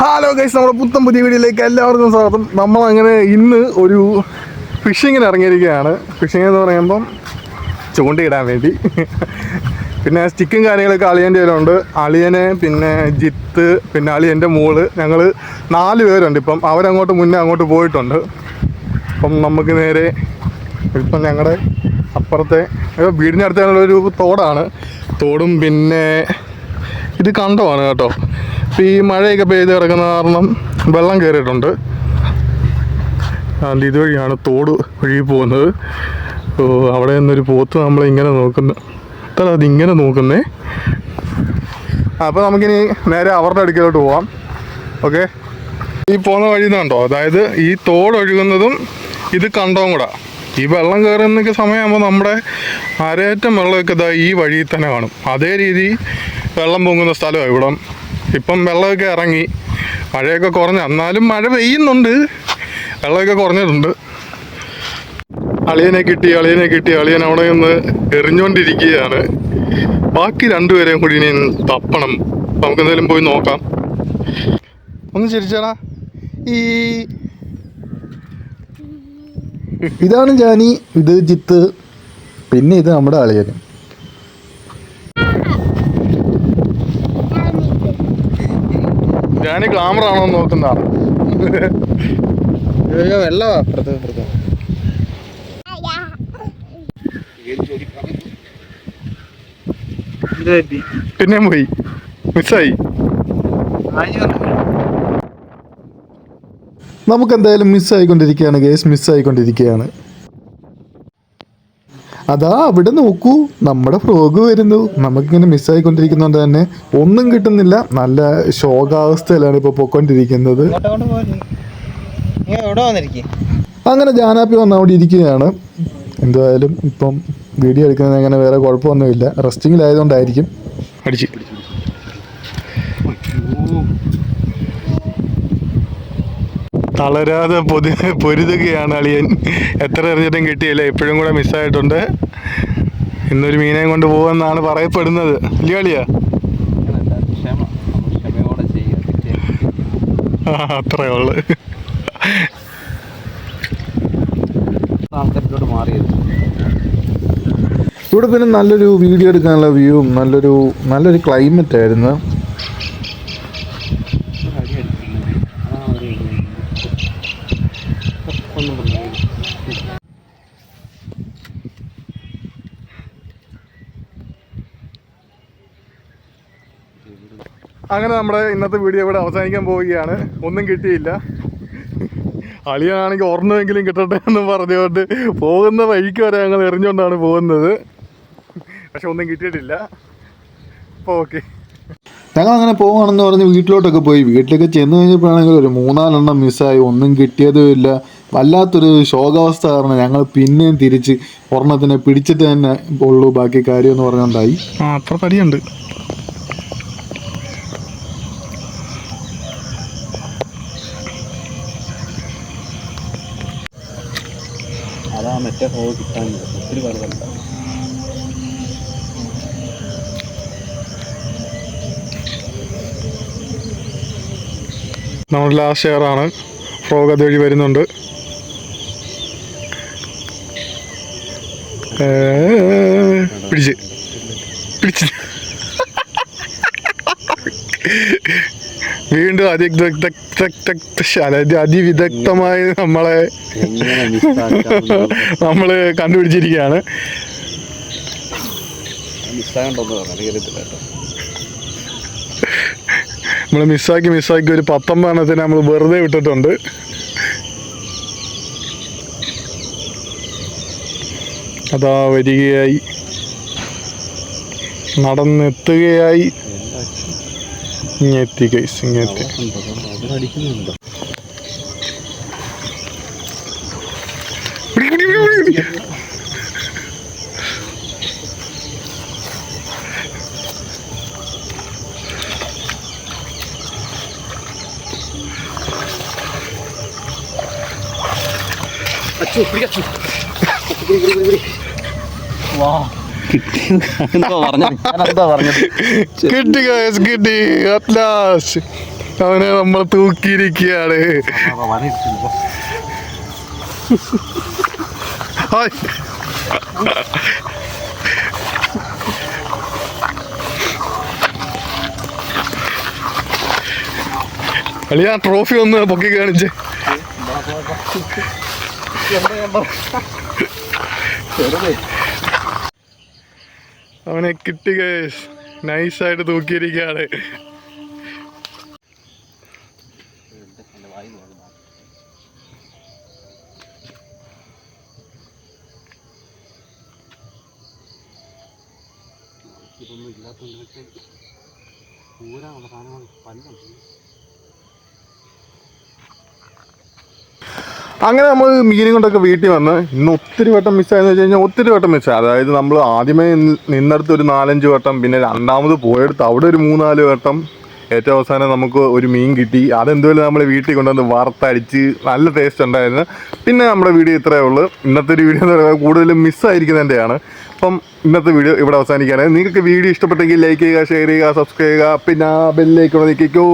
Hello guys നമ്മുടെ പുത്തൻ പുതിയ വീഡിയോയിലേക്ക് എല്ലാവർക്കും സ്വാഗതം. നമ്മൾ അങ്ങനെ ഇന്ന് ഒരു ഫിഷിങ്ങിന് ഇറങ്ങിയിരിക്കുകയാണ്. ഫിഷിംഗ് എന്ന് പറയുമ്പം ചൂണ്ടയിടാൻ വേണ്ടി. പിന്നെ സ്റ്റിക്കും കാര്യങ്ങളൊക്കെ അളിയന്റെ ഉണ്ട് അളിയനെ പിന്നെ ജിത്ത് പിന്നെ അളിയന്റെ മോൾ. ഞങ്ങൾ നാല് പേരുണ്ട് ഇപ്പം. അവരങ്ങോട്ട് മുന്നേ അങ്ങോട്ട് പോയിട്ടുണ്ട്. അപ്പം നമുക്ക് നേരെ ഇപ്പം ഞങ്ങളുടെ അപ്പുറത്തെ വീടിന്റെ അടുത്തുള്ള ഒരു തോടാണ്. തോടും പിന്നെ ഇത് കണ്ടമാണ് കേട്ടോ. ഇപ്പം ഈ മഴയൊക്കെ പെയ്ത് കിടക്കുന്ന കാരണം വെള്ളം കയറിയിട്ടുണ്ട്. അതുകൊണ്ട് ഇതുവഴിയാണ് തോട് വഴി പോകുന്നത്. അവിടെ നിന്നൊരു പോത്ത് നമ്മൾ ഇങ്ങനെ നോക്കുന്നു. അത്ര അതിങ്ങനെ നോക്കുന്നേ. അപ്പോൾ നമുക്കിനി നേരെ അവരുടെ അടുക്കലോട്ട് പോവാം. ഓക്കെ? ഈ പോകുന്ന വഴി കണ്ടോ? അതായത് ഈ തോട് ഒഴുകുന്നതും ഇത് കണ്ടവും കൂടെ. ഈ വെള്ളം കയറുന്നൊക്കെ സമയമാകുമ്പോൾ നമ്മുടെ അരയറ്റം വെള്ളമൊക്കെ ഇതാ ഈ വഴിയിൽ തന്നെ കാണും. അതേ രീതി വെള്ളം പൊങ്ങുന്ന സ്ഥലമാണ് ഇവിടം. ഇപ്പം വെള്ളമൊക്കെ ഇറങ്ങി. മഴയൊക്കെ കുറഞ്ഞു. എന്നാലും മഴ പെയ്യുന്നുണ്ട്. വെള്ളമൊക്കെ കുറഞ്ഞിട്ടുണ്ട്. അളിയനെ കിട്ടി അളിയനെ കിട്ടി. അളിയൻ അവിടെ നിന്ന് എറിഞ്ഞുകൊണ്ടിരിക്കുകയാണ്. ബാക്കി രണ്ടുപേരെയും കൂടി ഇനി തപ്പണം. നമുക്ക് എന്തായാലും പോയി നോക്കാം. ഒന്ന് ചിരിച്ചാടാ. ഈ ഇതാണ് ജാനി ഇത് ജിത്ത് പിന്നെ ഇത് നമ്മുടെ അളിയന് ഞാൻ ഗ്ലാമർ ആണോ എന്ന് നോക്കുന്നതാണ് വെള്ളമാ അപ്പുറത്ത് അപ്പുറത്ത് പിന്നെയും പോയി. മിസ്സായി. നമുക്ക് എന്തായാലും മിസ്സായിക്കൊണ്ടിരിക്കുകയാണ് ഗേസ് മിസ്സായിക്കൊണ്ടിരിക്കുകയാണ് അതാ അവിടെ നോക്കൂ. നമ്മുടെ ഫ്രോഗ് വരുന്നു. നമുക്കിങ്ങനെ മിസ്സായിക്കൊണ്ടിരിക്കുന്നതുകൊണ്ട് തന്നെ ഒന്നും കിട്ടുന്നില്ല. നല്ല ശോകാവസ്ഥയിലാണ് ഇപ്പോൾ പോയിക്കൊണ്ടിരിക്കുന്നത് അങ്ങനെ ജാനാപ്പി വന്ന് അവിടെ ഇരിക്കുകയാണ്. എന്തായാലും ഇപ്പം വീഡിയോ എടുക്കുന്നത് അങ്ങനെ വേറെ കുഴപ്പമൊന്നുമില്ല. റെസ്റ്റിങ്ങിലായതുകൊണ്ടായിരിക്കും അടിച്ച്. തളരാതെ പൊതി പൊരുതുകയാണ് അളിയൻ. എത്ര എറിഞ്ഞിട്ടും കിട്ടിയില്ല. ഇപ്പോഴും കൂടെ മിസ്സായിട്ടുണ്ട്. ഇന്നൊരു മീനെയും കൊണ്ട് പോകുമെന്നാണ് പറയപ്പെടുന്നത്. ഇല്ലയോ അളിയാ? അത്രേ ഉള്ളു. ഇവിടെ പിന്നെ നല്ലൊരു വീഡിയോ എടുക്കാനുള്ള വ്യൂവും നല്ലൊരു നല്ലൊരു ക്ലൈമറ്റ് ആയിരുന്നു. അങ്ങനെ നമ്മുടെ ഇന്നത്തെ വീഡിയോ ഇവിടെ അവസാനിക്കാൻ പോവുകയാണ്. ഒന്നും കിട്ടിയില്ല. അളിയാണെങ്കിൽ ഓർണമെങ്കിലും കിട്ടട്ടെ എന്ന് പറഞ്ഞുകൊണ്ട് പോകുന്ന വഴിക്ക് വരെ ഞങ്ങൾ എറിഞ്ഞുകൊണ്ടാണ് പോകുന്നത്. പക്ഷെ ഒന്നും കിട്ടിയിട്ടില്ല. അപ്പോൾ ഓക്കെ ഞങ്ങൾ അങ്ങനെ പോകുകയാണെന്ന് പറഞ്ഞ് വീട്ടിലോട്ടൊക്കെ പോയി. വീട്ടിലൊക്കെ ചെന്ന് കഴിഞ്ഞപ്പോഴാണെങ്കിൽ ഒരു മൂന്നാലെണ്ണം മിസ്സായി ഒന്നും കിട്ടിയതുമില്ല വല്ലാത്തൊരു ശോകാവസ്ഥ കാരണം ഞങ്ങൾ പിന്നെയും തിരിച്ച് ഒരെണ്ണത്തിനെ പിടിച്ചിട്ട് തന്നെ ഉള്ളൂ. ബാക്കി കാര്യം എന്ന് പറഞ്ഞുകൊണ്ടായി. ആ അത്ര തടിയുണ്ട്. മറ്റേ ഹോ കിട്ടാൻ ഒത്തിരി വലുതല്ല നമ്മുടെ ലാസ്റ്റ് ഷെയറാണ് ഫ്രോഗ് അതുവഴി വരുന്നുണ്ട്. പിടിച്ച്. പിടിച്ച്. വീണ്ടും അതിവിദഗ്ധ അതായത് അതിവിദഗ്ധമായി നമ്മളെ നമ്മൾ കണ്ടുപിടിച്ചിരിക്കുകയാണ്. നമ്മൾ മിസ്സാക്കി മിസ്സാക്കി ഒരു പത്തൊമ്പതെണ്ണത്തിന് നമ്മൾ വെറുതെ വിട്ടിട്ടുണ്ട്. അതാ വരികയായി. നടന്നെത്തുകയായി. ഇങ്ങെത്തി ഗൈസ് ഇങ്ങെത്തി അതിനടിക്കുന്നുണ്ടോ പിടി, പിടി, പിടി, പിടി. എന്തോ പറഞ്ഞത് ഞാനെന്തോ പറഞ്ഞത് കിട്ടി കിട്ടി. അവനെ നമ്മൾ തൂക്കിയിരിക്കുകയാണ്. ഹായ്. അളിയ ട്രോഫി ഒന്ന് പൊക്കി കാണിച്ചേ. അവനെ കിട്ടി ഗൈസ് നൈസായിട്ട് തൂക്കിയിരിക്കുകയാണ്. ഇതൊന്നും ഇല്ലാത്തതുകൊണ്ട് പൂരാനുള്ള സാധനങ്ങൾ പല്ലുണ്ട്. അങ്ങനെ നമ്മൾ മീനും കൊണ്ടൊക്കെ വീട്ടിൽ വന്ന് ഇന്ന് ഒത്തിരി വട്ടം മിസ്സായെന്ന് വെച്ച് കഴിഞ്ഞാൽ ഒത്തിരി വട്ടം മിസ്സായി അതായത് നമ്മൾ ആദ്യമേ നിന്നടുത്ത് ഒരു നാലഞ്ച് വട്ടം പിന്നെ രണ്ടാമത് പോയെടുത്ത് അവിടെ ഒരു മൂന്നാൽ വട്ടം ഏറ്റവും അവസാനം നമുക്ക് ഒരു മീൻ കിട്ടി. അതെന്തുവല്ല നമ്മൾ വീട്ടിൽ കൊണ്ടുവന്ന് വറുത്തടിച്ച് നല്ല ടേസ്റ്റ് ഉണ്ടായിരുന്നു. പിന്നെ നമ്മുടെ വീഡിയോ ഇത്രയേ ഉള്ളൂ. ഇന്നത്തെ ഒരു വീഡിയോ എന്ന് പറയുന്നത് കൂടുതലും മിസ്സായിരിക്കുന്നതിന്റെയാണ് അപ്പം ഇന്നത്തെ വീഡിയോ ഇവിടെ അവസാനിക്കാനായി നിങ്ങൾക്ക് വീഡിയോ ഇഷ്ടപ്പെട്ടെങ്കിൽ ലൈക്ക് ചെയ്യുക ഷെയർ ചെയ്യുക സബ്സ്ക്രൈബ് ചെയ്യുക. പിന്നെ ബെല്ലേക്ക് നിൽക്കോ